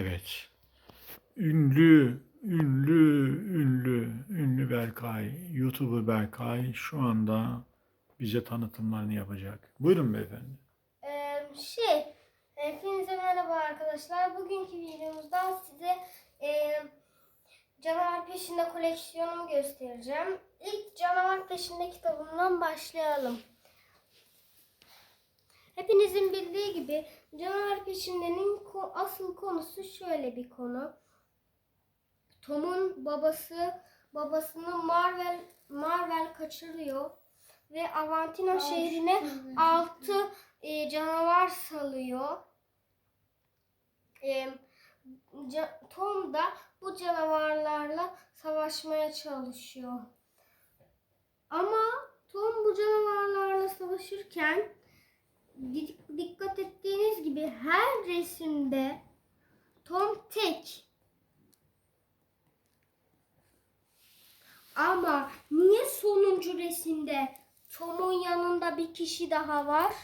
Evet. Ünlü, ünlü, ünlü, ünlü Berkay, YouTuber Berkay şu anda bize tanıtımlarını yapacak. Buyurun beyefendi. Ee, şey, hepinize merhaba arkadaşlar. Bugünkü videomuzda size e, Canavar Peşinde koleksiyonumu göstereceğim. İlk Canavar Peşinde kitabımdan başlayalım. Hepinizin bildiği gibi Canavar Peşinde'nin ko- asıl konusu şöyle bir konu. Tom'un babası babasını Marvel Marvel kaçırıyor ve Avantina şehrine altı e, canavar salıyor. E, ca- Tom da bu canavarlarla savaşmaya çalışıyor. Ama Tom bu canavarlarla savaşırken dikkat ettiğiniz gibi her resimde Tom tek. Ama niye sonuncu resimde Tom'un yanında bir kişi daha var?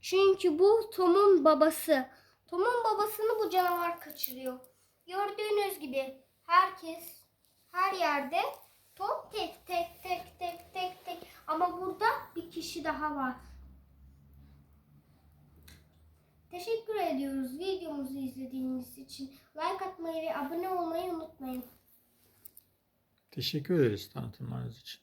Çünkü bu Tom'un babası. Tom'un babasını bu canavar kaçırıyor. Gördüğünüz gibi herkes her yerde Tom tek tek tek tek tek tek ama burada bir kişi daha var. Teşekkür ediyoruz videomuzu izlediğiniz için. Like atmayı ve abone olmayı unutmayın. Teşekkür ederiz tanıtımlarınız için.